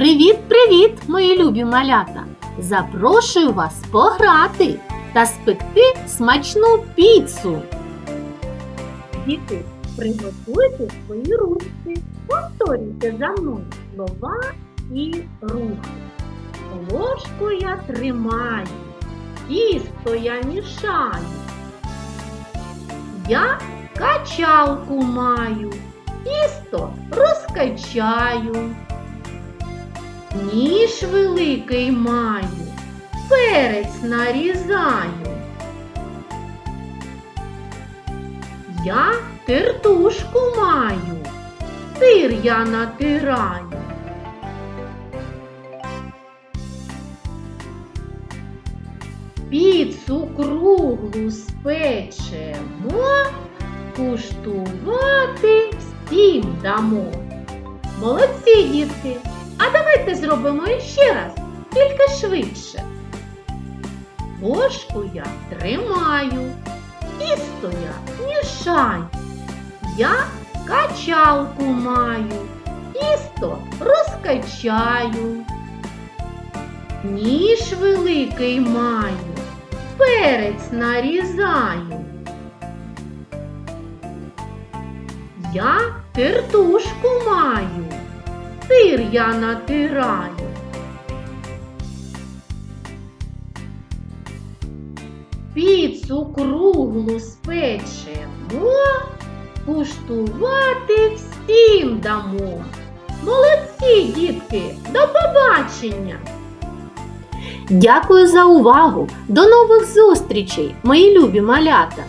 Привіт-привіт, мої любі малята! Запрошую вас пограти та спекти смачну піцу. Діти, приготуйте свої ручки, повторюйте за мною слова і рухи. Ложку я тримаю, тісто я мішаю. Я качалку маю, тісто розкачаю. Ніж великий маю, перець нарізаю. Я тертушку маю, сир я натираю. Піцу круглу спечемо, куштувати всім дамо. Молодці, дітки! А давайте зробимо іще раз, тільки швидше. Ложку я тримаю, тісто я мішаю. Я качалку маю, тісто розкачаю. Ніж великий маю, перець нарізаю. Я тертушку маю сир я натираю. Піцу круглу спечемо, куштувати всім дамо. Молодці, дітки, до побачення! Дякую за увагу! До нових зустрічей, мої любі малята!